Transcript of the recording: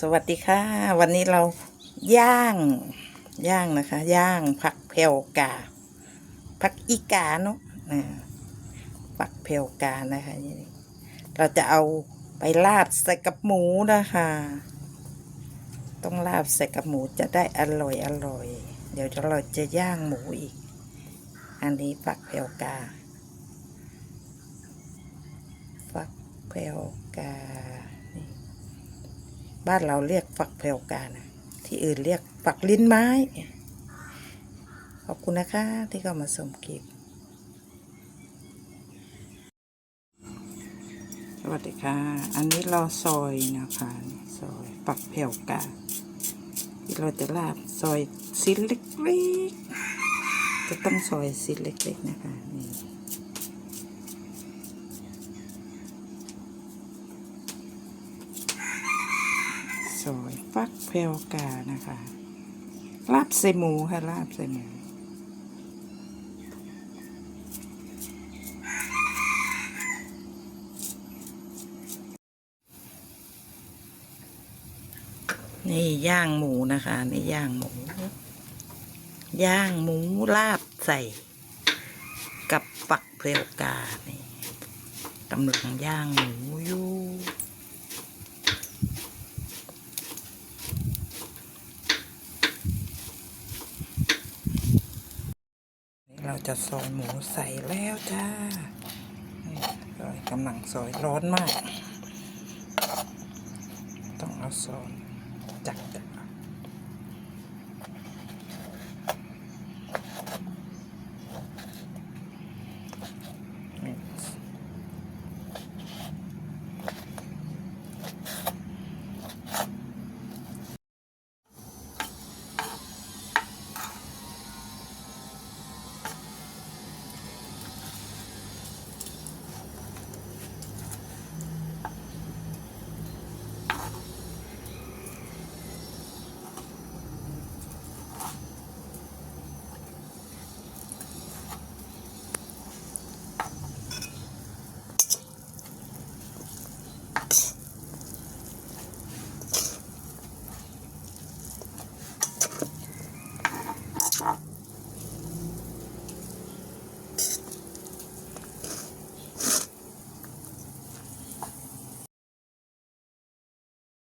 สวัสดีค่ะ วันนี้เราย่างย่างนะคะ ย่างผักเพลกาผักอีกาเนาะอ่าผักเพลกานะคะนี่เราจะเอาไปลาบใส่กับหมูนะคะ ต้องลาบใส่กับหมูจะได้อร่อยอร่อย เดี๋ยวเราจะย่างหมูอีก อันนี้ผักเพลกาฝักเพลกา บ้านเราเรียกฝักแพรวกาที่อื่นเรียกฝักลิ้นไม้ ขอบคุณนะคะที่เข้ามาชมคลิปสวัสดีค่ะ อันนี้เราซอยนะคะซอยฝักแพรวกาที่เราจะลาบซอยชิ้นเล็กๆจะต้องซอยชิ้นเล็กๆนะคะนี่ ซอย ฟักเพลกานะคะลาบใส่หมูค่ะลาบใส่หมูนี่ย่างหมูนะคะนี่ย่างหมู ย่างหมูลาบใส่ กับปักเพลกานี่กำลังย่างหมูอยู่ นี่ เราจะซอยหมูใส่แล้วจ้าซอยกำลังซอยร้อนมาก ต้องเอาซอยจักจัก